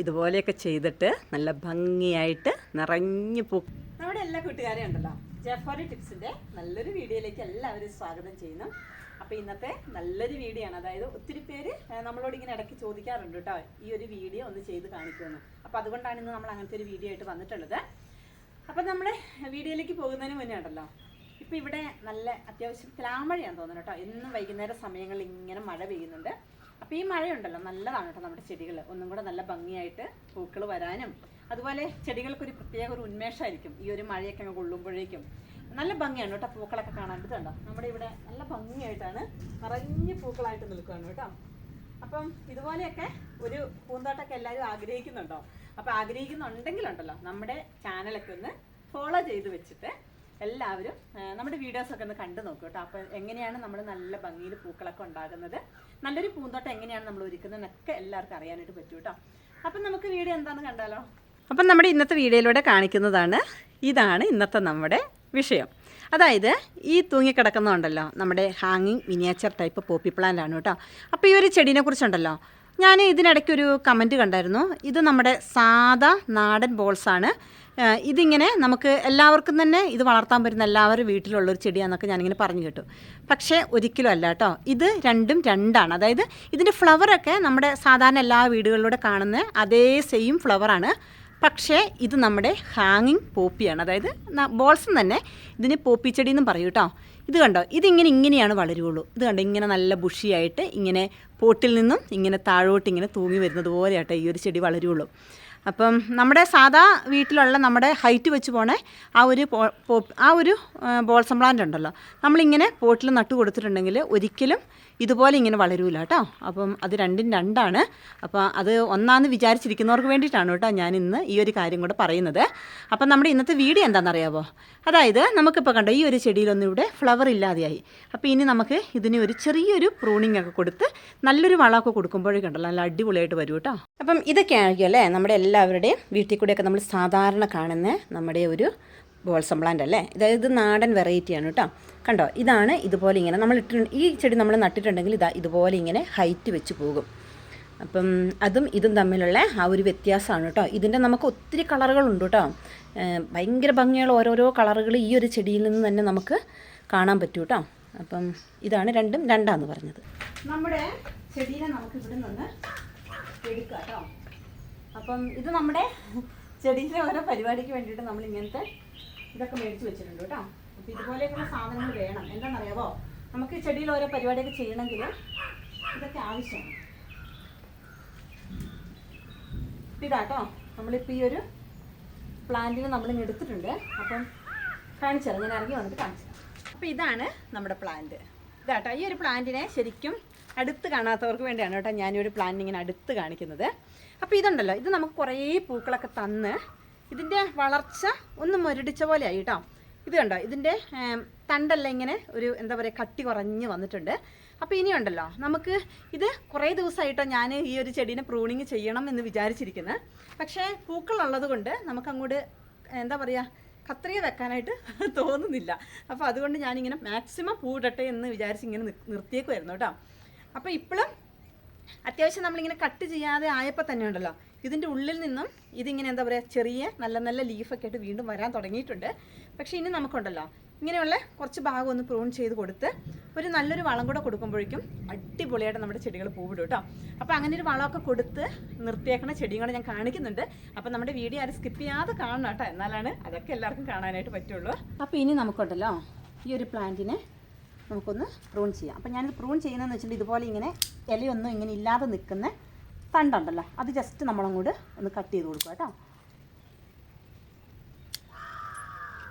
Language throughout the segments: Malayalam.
ഇതുപോലെയൊക്കെ ചെയ്തിട്ട് നല്ല ഭംഗിയായിട്ട് നിറഞ്ഞു പോകും നമ്മുടെ എല്ലാ കൂട്ടുകാരെയും ഉണ്ടല്ലോ. ജഫറി ടിപ്സിന്റെ നല്ലൊരു വീഡിയോയിലേക്ക് എല്ലാവരും സ്വാഗതം ചെയ്യുന്നു. അപ്പോൾ ഇന്നത്തെ നല്ലൊരു വീഡിയോ ആണ്. അതായത് ഒത്തിരി പേര് നമ്മളോട് ഇങ്ങനെ ഇടയ്ക്ക് ചോദിക്കാറുണ്ട് കേട്ടോ ഈ ഒരു വീഡിയോ ഒന്ന് ചെയ്ത് കാണിക്കുമെന്ന്. അപ്പോൾ അതുകൊണ്ടാണ് ഇന്ന് നമ്മൾ അങ്ങനത്തെ ഒരു വീഡിയോ ആയിട്ട് വന്നിട്ടുള്ളത്. അപ്പം നമ്മുടെ വീഡിയോയിലേക്ക് പോകുന്നതിന് മുന്നേ ഉണ്ടല്ലോ ഇപ്പൊ ഇവിടെ നല്ല അത്യാവശ്യം തിലാമഴയാന്ന് തോന്നുന്നു കേട്ടോ. എന്നും വൈകുന്നേര സമയങ്ങളിൽ ഇങ്ങനെ മഴ പെയ്യുന്നുണ്ട്. അപ്പോൾ ഈ മഴയുണ്ടല്ലോ നല്ലതാണ് കേട്ടോ നമ്മുടെ ചെടികൾ ഒന്നും കൂടെ നല്ല ഭംഗിയായിട്ട് പൂക്കൾ വരാനും. അതുപോലെ ചെടികൾക്കൊരു പ്രത്യേക ഒരു ഉന്മേഷമായിരിക്കും ഈ ഒരു മഴയൊക്കെ അങ്ങ് കൊള്ളുമ്പോഴേക്കും. നല്ല ഭംഗിയാണ് കേട്ടോ പൂക്കളൊക്കെ കാണാൻ. ഇത് കണ്ടോ? നമ്മുടെ ഇവിടെ നല്ല ഭംഗിയായിട്ടാണ് നിറഞ്ഞ് പൂക്കളായിട്ട് നിൽക്കുകയാണ് കേട്ടോ. അപ്പം ഇതുപോലെയൊക്കെ ഒരു പൂന്തോട്ടമൊക്കെ എല്ലാവരും ആഗ്രഹിക്കുന്നുണ്ടോ? അപ്പം ആഗ്രഹിക്കുന്നുണ്ടെങ്കിലുണ്ടല്ലോ നമ്മുടെ ചാനലൊക്കെ ഒന്ന് ഫോളോ ചെയ്ത് വെച്ചിട്ട് എല്ലാവരും നമ്മുടെ വീഡിയോസൊക്കെ ഒന്ന് കണ്ടു നോക്കൂ കേട്ടോ. അപ്പോൾ എങ്ങനെയാണ് നമ്മൾ നല്ല ഭംഗിയിൽ പൂക്കളൊക്കെ ഉണ്ടാകുന്നത്? നല്ലൊരു പൂന്തോട്ടം എങ്ങനെയാണ് നമ്മൾ ഒരുക്കുന്നതെന്നൊക്കെ എല്ലാവർക്കും അറിയാനായിട്ട് പറ്റൂ കേട്ടോ. അപ്പം നമുക്ക് വീഡിയോ എന്താണെന്ന് കണ്ടാലോ? അപ്പം നമ്മുടെ ഇന്നത്തെ വീഡിയോയിലൂടെ കാണിക്കുന്നതാണ് ഇതാണ് ഇന്നത്തെ നമ്മുടെ വിഷയം. അതായത് ഈ തൂങ്ങിക്കിടക്കുന്നതുണ്ടല്ലോ നമ്മുടെ ഹാങ്ങിങ് മിനിയേച്ചർ ടൈപ്പ് പോപ്പി പ്ലാന്റ് ആണ് കേട്ടോ. അപ്പോൾ ഈ ഒരു ചെടീനെ കുറിച്ചുണ്ടല്ലോ ഞാൻ ഇതിനിടയ്ക്ക് ഒരു കമന്റ് കണ്ടായിരുന്നു. ഇത് നമ്മുടെ സാദാ നാടൻ ബോൾസാണ്. ഇതിങ്ങനെ നമുക്ക് എല്ലാവർക്കും തന്നെ ഇത് വളർത്താൻ പറ്റുന്ന എല്ലാവരും വീട്ടിലുള്ളൊരു ചെടിയാണെന്നൊക്കെ ഞാനിങ്ങനെ പറഞ്ഞു കേട്ടു. പക്ഷേ ഒരിക്കലും അല്ല കേട്ടോ. ഇത് രണ്ടും രണ്ടാണ്. അതായത് ഇതിന്റെ ഫ്ലവറൊക്കെ നമ്മുടെ സാധാരണ എല്ലാ വീടുകളിലൂടെ കാണുന്ന അതേ സെയിം ഫ്ലവറാണ്. പക്ഷേ ഇത് നമ്മുടെ ഹാങ്ങിങ് പോപ്പിയാണ്. അതായത് ബോൾസും തന്നെ ഇതിന് പോപ്പി ചെടി എന്നും പറയും കേട്ടോ. ഇത് കണ്ടോ? ഇതിങ്ങനെ ഇങ്ങനെയാണ് വളരുള്ളൂ. ഇത് കണ്ടോ? ഇങ്ങനെ നല്ല ബുഷിയായിട്ട് ഇങ്ങനെ പോട്ടിൽ നിന്നും ഇങ്ങനെ താഴോട്ട് ഇങ്ങനെ തൂങ്ങി വരുന്നത് പോലെയാട്ടോ ഈ ഒരു ചെടി വളരുള്ളൂ. അപ്പം നമ്മുടെ സാധാ വീട്ടിലുള്ള നമ്മുടെ ഹൈറ്റ് വെച്ച് പോണേ ആ ഒരു ആ ഒരു ബോൾസം പ്ലാന്റ് ഉണ്ടല്ലോ. നമ്മളിങ്ങനെ പോട്ടിൽ നട്ടു കൊടുത്തിട്ടുണ്ടെങ്കിൽ ഒരിക്കലും ഇതുപോലെ ഇങ്ങനെ വളരൂല കേട്ടോ. അപ്പം അത് രണ്ടും രണ്ടാണ്. അപ്പോൾ അത് ഒന്നാന്ന് വിചാരിച്ചിരിക്കുന്നവർക്ക് വേണ്ടിയിട്ടാണ് കേട്ടോ ഞാൻ ഇന്ന് ഈ ഒരു കാര്യം കൂടെ പറയുന്നത്. അപ്പം നമ്മുടെ ഇന്നത്തെ വീഡിയോ എന്താണെന്നറിയാവോ? അതായത് നമുക്കിപ്പോൾ കണ്ടോ ഈ ഒരു ചെടിയിലൊന്നും ഇവിടെ ഫ്ലവർ ഇല്ലാതെയായി. അപ്പോൾ ഇനി നമുക്ക് ഇതിന് ഒരു ചെറിയൊരു പ്രൂണിംഗ് ഒക്കെ കൊടുത്ത് നല്ലൊരു വളമൊക്കെ കൊടുക്കുമ്പോഴേക്കുണ്ടല്ലോ നല്ല അടിപൊളിയായിട്ട് വരും കേട്ടോ. അപ്പം ഇതൊക്കെ ആയിരിക്കും അല്ലേ നമ്മുടെ എല്ലാവരുടെയും വീട്ടിൽ കൂടെയൊക്കെ നമ്മൾ സാധാരണ കാണുന്ന നമ്മുടെ ഒരു ബോൾസം പ്ലാന്റ് അല്ലേ? അതായത് ഇത് നാടൻ വെറൈറ്റിയാണ് കേട്ടോ. കണ്ടോ? ഇതാണ് ഇതുപോലെ ഇങ്ങനെ നമ്മൾ ഇട്ട് ഈ ചെടി നമ്മൾ നട്ടിട്ടുണ്ടെങ്കിൽ ഇതാ ഇതുപോലെ ഇങ്ങനെ ഹൈറ്റ് വെച്ച് പോകും. അപ്പം അതും ഇതും തമ്മിലുള്ള ആ ഒരു വ്യത്യാസമാണ് കേട്ടോ. ഇതിന്റെ നമുക്ക് ഒത്തിരി കളറുകളുണ്ട് കേട്ടോ. ഭയങ്കര ഭംഗിയുള്ള ഓരോരോ കളറുകൾ ഈ ഒരു ചെടിയിൽ നിന്ന് തന്നെ നമുക്ക് കാണാൻ പറ്റും കേട്ടോ. അപ്പം ഇതാണ് രണ്ടും രണ്ടാന്ന് പറഞ്ഞത്. നമ്മുടെ ചെടീനെ നമുക്ക് ഇവിടെ നിന്ന് എടുക്കാം കേട്ടോ. അപ്പം ഇത് നമ്മുടെ ചെടീന്റെ ഓരോ പരിപാടിക്ക് വേണ്ടിയിട്ട് നമ്മൾ ഇങ്ങനത്തെ ഇതൊക്കെ മേടിച്ച് വെച്ചിട്ടുണ്ട് കേട്ടോ. അപ്പം ഇതുപോലെയൊക്കെയുള്ള സാധനങ്ങൾ വേണം. എന്താണെന്നറിയാവോ? നമുക്ക് ചെടിയിൽ ഓരോ പരിപാടിയൊക്കെ ചെയ്യണമെങ്കിൽ ഇതൊക്കെ ആവശ്യമാണ്. ഇതാട്ടോ നമ്മളിപ്പോൾ ഈ ഒരു പ്ലാന്റിന് നമ്മൾ എടുത്തിട്ടുണ്ട്. അപ്പം കാണിച്ചു തരാം. ഞാൻ ഇറങ്ങി വന്നിട്ട് കാണിച്ചു തരാം. അപ്പോൾ ഇതാണ് നമ്മുടെ പ്ലാന്റ്. ഇതാട്ടോ ഈ ഒരു പ്ലാന്റിനെ ശരിക്കും അടുത്ത് കാണാത്തവർക്ക് വേണ്ടിയാണ് കേട്ടോ ഒരു പ്ലാന്റ് ഇങ്ങനെ അടുത്ത് കാണിക്കുന്നത്. അപ്പോൾ ഇതുണ്ടല്ലോ. ഇത് നമുക്ക് കുറേ പൂക്കളൊക്കെ തന്ന് ഇതിന്റെ വളർച്ച ഒന്ന് മുരടിച്ച പോലെ ആയി കേട്ടോ ഇത് കണ്ടോ? ഇതിന്റെ തണ്ടല്ല ഇങ്ങനെ ഒരു എന്താ പറയുക കട്ടി കുറഞ്ഞ് വന്നിട്ടുണ്ട്. അപ്പോൾ ഇനിയുണ്ടല്ലോ നമുക്ക് ഇത് കുറേ ദിവസമായിട്ടോ ഞാൻ ഈ ഒരു ചെടീനെ പ്രൂണിങ് ചെയ്യണം എന്ന് വിചാരിച്ചിരിക്കുന്നത് പക്ഷേ പൂക്കളുള്ളത് കൊണ്ട് നമുക്കങ്ങോട്ട് എന്താ പറയുക കത്രിക വെക്കാനായിട്ട് തോന്നുന്നില്ല. അപ്പോൾ അതുകൊണ്ട് ഞാനിങ്ങനെ മാക്സിമം പൂടട്ടെ എന്ന് വിചാരിച്ച് ഇങ്ങനെ നിർ- നിർത്തിയേക്കുമായിരുന്നു കേട്ടോ അപ്പോൾ ഇപ്പോഴും അത്യാവശ്യം നമ്മളിങ്ങനെ കട്ട് ചെയ്യാതെ ആയപ്പോൾ തന്നെ ഉണ്ടല്ലോ. ഇതിന്റെ ഉള്ളിൽ നിന്നും ഇതിങ്ങനെ എന്താ പറയുക ചെറിയ നല്ല നല്ല ലീഫൊക്കെ ആയിട്ട് വീണ്ടും വരാൻ തുടങ്ങിയിട്ടുണ്ട്. പക്ഷേ ഇനി നമുക്കുണ്ടല്ലോ ഇങ്ങനെയുള്ള കുറച്ച് ഭാഗം ഒന്ന് പ്രൂൺ ചെയ്ത് കൊടുത്ത് ഒരു നല്ലൊരു വളം കൂടെ കൊടുക്കുമ്പോഴേക്കും അടിപൊളിയായിട്ട് നമ്മുടെ ചെടികൾ പൂവിടും കേട്ടോ. അപ്പോൾ അങ്ങനെ ഒരു വളമൊക്കെ കൊടുത്ത് നിർത്തിയേക്കണ ചെടിയും കൂടെ ഞാൻ കാണിക്കുന്നുണ്ട്. അപ്പോൾ നമ്മുടെ വീഡിയോ ആരും സ്കിപ്പ് ചെയ്യാതെ കാണണം കേട്ടോ. എന്നാലാണ് അതൊക്കെ എല്ലാവർക്കും കാണാനായിട്ട് പറ്റുള്ളൂ. അപ്പോൾ ഇനി നമുക്കുണ്ടല്ലോ ഈ ഒരു പ്ലാന്റിനെ നമുക്കൊന്ന് പ്രൂൺ ചെയ്യാം. അപ്പം ഞാനിത് പ്രൂൺ ചെയ്യുന്നതെന്ന് വെച്ചിട്ടുണ്ടെങ്കിൽ ഇതുപോലെ ഇങ്ങനെ ഇലയൊന്നും ഇങ്ങനെ ഇല്ലാതെ നിൽക്കുന്ന തണ്ടുണ്ടല്ലോ അത് ജസ്റ്റ് നമ്മളങ്ങോട്ട് ഒന്ന് കട്ട് ചെയ്ത് കൊടുക്കുക കേട്ടോ.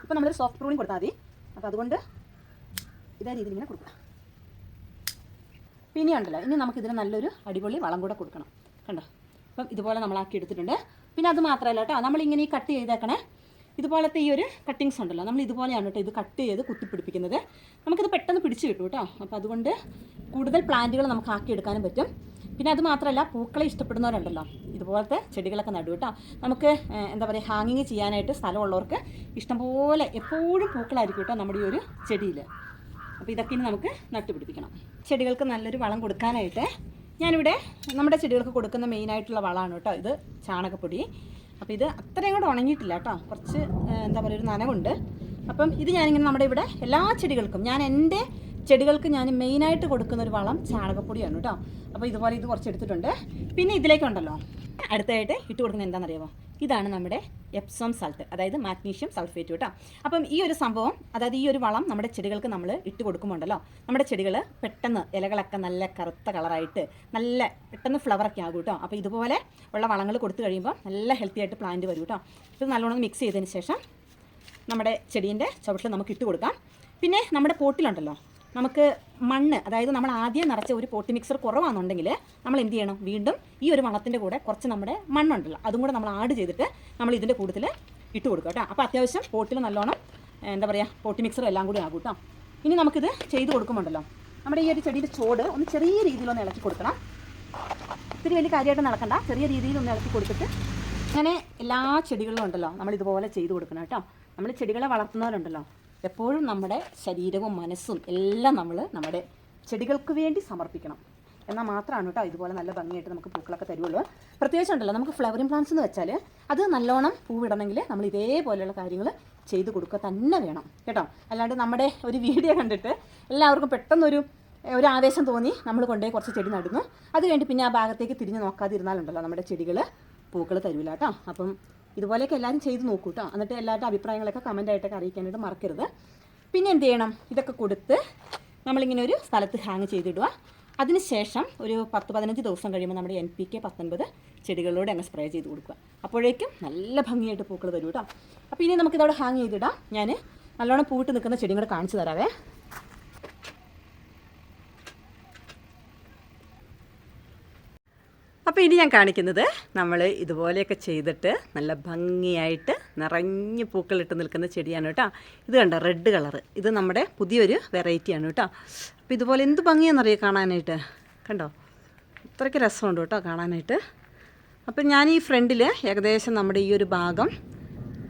ഇപ്പം നമ്മൾ സോഫ്റ്റ് പ്രൂണിങ് കൊടുത്താൽ മതി. അപ്പോൾ അതുകൊണ്ട് ഇതേ രീതിയിൽ ഇങ്ങനെ കൊടുക്കുക. പിന്നെ ഉണ്ടല്ലോ ഇനി നമുക്കിതിന് നല്ലൊരു അടിപൊളി വളം കൂടെ കൊടുക്കണം. കണ്ടോ? അപ്പം ഇതുപോലെ നമ്മളാക്കി എടുത്തിട്ടുണ്ട്. പിന്നെ അത് മാത്രമല്ല കേട്ടോ നമ്മളിങ്ങനെ ഈ കട്ട് ചെയ്തേക്കണേ ഇതുപോലത്തെ ഈ ഒരു കട്ടിങ്സ് ഉണ്ടല്ലോ നമ്മൾ ഇതുപോലെയാണ് കേട്ടോ ഇത് കട്ട് ചെയ്ത് കുത്തിപ്പിടിപ്പിക്കുന്നത്. നമുക്കിത് പെട്ടെന്ന് പിടിച്ച് കിട്ടും കേട്ടോ. അപ്പോൾ അതുകൊണ്ട് കൂടുതൽ പ്ലാന്റുകൾ നമുക്ക് ആക്കി ആക്കിയെടുക്കാനും പറ്റും. പിന്നെ അത് മാത്രമല്ല പൂക്കളെ ഇഷ്ടപ്പെടുന്നവരുണ്ടല്ലോ. ഇതുപോലത്തെ ചെടികളൊക്കെ നടും കേട്ടോ. നമുക്ക് എന്താ പറയുക ഹാങ്ങിങ് ചെയ്യാനായിട്ട് സ്ഥലമുള്ളവർക്ക് ഇഷ്ടംപോലെ എപ്പോഴും പൂക്കളായിരിക്കും കേട്ടോ നമ്മുടെ ഈ ഒരു ചെടിയിൽ. അപ്പോൾ ഇതൊക്കെ ഇനി നമുക്ക് നട്ടുപിടിപ്പിക്കണം. ചെടികൾക്ക് നല്ലൊരു വളം കൊടുക്കാനായിട്ട് ഞാനിവിടെ നമ്മുടെ ചെടികൾക്ക് കൊടുക്കുന്ന മെയിനായിട്ടുള്ള വളമാണ് കേട്ടോ ഇത് ചാണകപ്പൊടി. അപ്പോൾ ഇത് അത്രയും കൂടെ ഉണങ്ങിയിട്ടില്ല കേട്ടോ. കുറച്ച് എന്താ പറയുക ഒരു നനവുണ്ട്. അപ്പം ഇത് ഞാനിങ്ങനെ നമ്മുടെ ഇവിടെ എല്ലാ ചെടികൾക്കും ഞാൻ എന്റെ ചെടികൾക്ക് ഞാൻ മെയിനായിട്ട് കൊടുക്കുന്ന ഒരു വളം ചാണകപ്പൊടിയാണ് കേട്ടോ. അപ്പോൾ ഇതുപോലെ ഇത് കുറച്ച് എടുത്തിട്ടുണ്ട്. പിന്നെ ഇതിലേക്കുണ്ടല്ലോ. അടുത്തായിട്ട് ഇട്ട് കൊടുക്കുന്നത് എന്താണെന്നറിയാമോ ഇതാണ് നമ്മുടെ എപ്സോം സൾട്ട് അതായത് മാഗ്നീഷ്യം സൾഫേറ്റ് കേട്ടോ. അപ്പം ഈ ഒരു സംഭവം അതായത് ഈ ഒരു വളം നമ്മുടെ ചെടികൾക്ക് നമ്മൾ ഇട്ട് കൊടുക്കുമ്പോണ്ടല്ലോ. നമ്മുടെ ചെടികൾ പെട്ടെന്ന് ഇലകളൊക്കെ നല്ല കറുത്ത കളറായിട്ട് നല്ല പെട്ടെന്ന് ഫ്ലവറൊക്കെ ആകും കേട്ടോ. അപ്പോൾ ഇതുപോലെ ഉള്ള വളങ്ങൾ കൊടുത്തു കഴിയുമ്പോൾ നല്ല ഹെൽത്തി ആയിട്ട് പ്ലാന്റ് വരും കേട്ടോ. ഇത് നല്ലോണം മിക്സ് ചെയ്തതിന് ശേഷം നമ്മുടെ ചെടീന്റെ ചുവട്ടിൽ നമുക്ക് ഇട്ട് കൊടുക്കാം. പിന്നെ നമ്മുടെ പോട്ടിലുണ്ടല്ലോ നമുക്ക് മണ്ണ് അതായത് നമ്മൾ ആദ്യം നിറച്ച ഒരു പോട്ടി മിക്സർ കുറവാണെന്നുണ്ടെങ്കിൽ നമ്മൾ എന്ത് ചെയ്യണം? വീണ്ടും ഈ ഒരു വളത്തിന്റെ കൂടെ കുറച്ച് നമ്മുടെ മണ്ണുണ്ടല്ലോ അതും കൂടെ നമ്മൾ ആഡ് ചെയ്തിട്ട് നമ്മൾ ഇതിന്റെ കൂടുതൽ ഇട്ട് കൊടുക്കുക കേട്ടോ. അപ്പോൾ അത്യാവശ്യം പോട്ടിൽ നല്ലോണം എന്താ പറയുക പോട്ടി മിക്സർ എല്ലാം കൂടി ആകും കേട്ടോ. ഇനി നമുക്കിത് ചെയ്ത് കൊടുക്കുമ്പോണ്ടല്ലോ നമ്മുടെ ഈ ഒരു ചെടിയുടെ ചോട് ഒന്ന് ചെറിയ രീതിയിലൊന്ന് ഇളക്കി കൊടുക്കണം. ഒത്തിരി വലിയ കാര്യമായിട്ട് നടക്കണ്ട ചെറിയ രീതിയിൽ ഒന്ന് ഇളക്കി കൊടുത്തിട്ട് അങ്ങനെ എല്ലാ ചെടികളിലും ഉണ്ടല്ലോ നമ്മൾ ഇതുപോലെ ചെയ്തു കൊടുക്കണം കേട്ടോ. നമ്മൾ ചെടികളെ വളർത്തുന്നവരുണ്ടല്ലോ. എപ്പോഴും നമ്മുടെ ശരീരവും മനസ്സും എല്ലാം നമ്മൾ നമ്മുടെ ചെടികൾക്ക് വേണ്ടി സമർപ്പിക്കണം. എന്നാൽ മാത്രമാണ് കേട്ടോ ഇതുപോലെ നല്ല ഭംഗിയായിട്ട് നമുക്ക് പൂക്കളൊക്കെ തരുള്ളൂ. പ്രത്യേകിച്ച് ഉണ്ടല്ലോ നമുക്ക് ഫ്ലവറിങ് പ്ലാന്റ്സ് എന്ന് വെച്ചാൽ അത് നല്ലോണം പൂവിടണമെങ്കിൽ നമ്മൾ ഇതേപോലെയുള്ള കാര്യങ്ങൾ ചെയ്തു കൊടുക്കുക തന്നെ വേണം കേട്ടോ. അല്ലാണ്ട് നമ്മുടെ ഒരു വീഡിയോ കണ്ടിട്ട് എല്ലാവർക്കും പെട്ടെന്നൊരു ഒരു ആവേശം തോന്നി നമ്മൾ കൊണ്ടുപോയി കുറച്ച് ചെടി നടുന്നു. അത് കഴിഞ്ഞിട്ട് പിന്നെ ആ ഭാഗത്തേക്ക് തിരിഞ്ഞ് നോക്കാതിരുന്നാലുണ്ടല്ലോ നമ്മുടെ ചെടികൾ പൂക്കൾ തരില്ല കേട്ടോ. അപ്പം ഇതുപോലെയൊക്കെ എല്ലാവരും ചെയ്ത് നോക്കൂ കേട്ടോ എന്നിട്ട് എല്ലാവരുടെ അഭിപ്രായങ്ങളൊക്കെ കമന്റ് ആയിട്ടൊക്കെ അറിയിക്കാനായിട്ട് മറക്കരുത്. പിന്നെ എന്ത് ചെയ്യണം? ഇതൊക്കെ കൊടുത്ത് നമ്മളിങ്ങനെ ഒരു സ്ഥലത്ത് ഹാങ് ചെയ്തിടുക. അതിനുശേഷം ഒരു പത്ത് പതിനഞ്ച് ദിവസം കഴിയുമ്പോൾ നമ്മുടെ എൻ പി കെ പത്തൊൻപത് ചെടികളിലൂടെ അങ്ങ് സ്പ്രേ ചെയ്ത് കൊടുക്കുക. അപ്പോഴേക്കും നല്ല ഭംഗിയായിട്ട് പൂക്കൾ തരും കേട്ടോ അപ്പോൾ ഇനി നമുക്കിതവിടെ ഹാങ് ചെയ്തിടാം. ഞാൻ നല്ലോണം പൂവിട്ട് നിൽക്കുന്ന ചെടിയും കൂടെ കാണിച്ചു തരാവേ. അപ്പോൾ ഇനി ഞാൻ കാണിക്കുന്നത് നമ്മൾ ഇതുപോലെയൊക്കെ ചെയ്തിട്ട് നല്ല ഭംഗിയായിട്ട് നിറഞ്ഞ് പൂക്കളിട്ട് നിൽക്കുന്ന ചെടിയാണ് കേട്ടോ. ഇത് കണ്ട റെഡ് കളറ് ഇത് നമ്മുടെ പുതിയൊരു വെറൈറ്റിയാണ് കേട്ടോ. അപ്പോൾ ഇതുപോലെ എന്ത് ഭംഗിയാണെന്നറിയോ കാണാനായിട്ട്? കണ്ടോ? ഇത്രയ്ക്ക് രസമുണ്ട് കേട്ടോ കാണാനായിട്ട്. അപ്പം ഞാൻ ഈ ഫ്രണ്ടിൽ ഏകദേശം നമ്മുടെ ഈ ഒരു ഭാഗം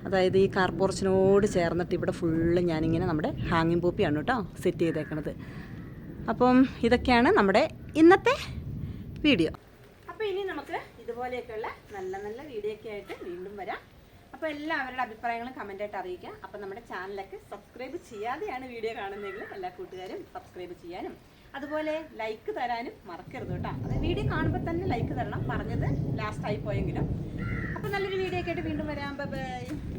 അതായത് ഈ കാർപോർച്ചിനോട് ചേർന്നിട്ട് ഇവിടെ ഫുള്ള് ഞാനിങ്ങനെ നമ്മുടെ ഹാങ്ങിങ് പൂപ്പിയാണ് കേട്ടോ സെറ്റ് ചെയ്തേക്കണത്. അപ്പം ഇതൊക്കെയാണ് നമ്മുടെ ഇന്നത്തെ വീഡിയോ അപ്പോൾ ഇതുപോലെയൊക്കെയുള്ള നല്ല നല്ല വീഡിയോ ഒക്കെ ആയിട്ട് വീണ്ടും വരാം. അപ്പോൾ എല്ലാവരുടെ അഭിപ്രായങ്ങളും കമന്റ് ആയിട്ട് അറിയിക്കുക അപ്പോൾ നമ്മുടെ ചാനലൊക്കെ സബ്സ്ക്രൈബ് ചെയ്യാതെയാണ് വീഡിയോ കാണുന്നതെങ്കിൽ എല്ലാ കൂട്ടുകാരും സബ്സ്ക്രൈബ് ചെയ്യാനും അതുപോലെ ലൈക്ക് തരാനും മറക്കരുത് കേട്ടോ. അത് വീഡിയോ കാണുമ്പോൾ തന്നെ ലൈക്ക് തരണം. പറഞ്ഞത് ലാസ്റ്റ് ആയി പോയെങ്കിലും. അപ്പോൾ നല്ലൊരു വീഡിയോ ഒക്കെ ആയിട്ട് വീണ്ടും വരാം. ബൈ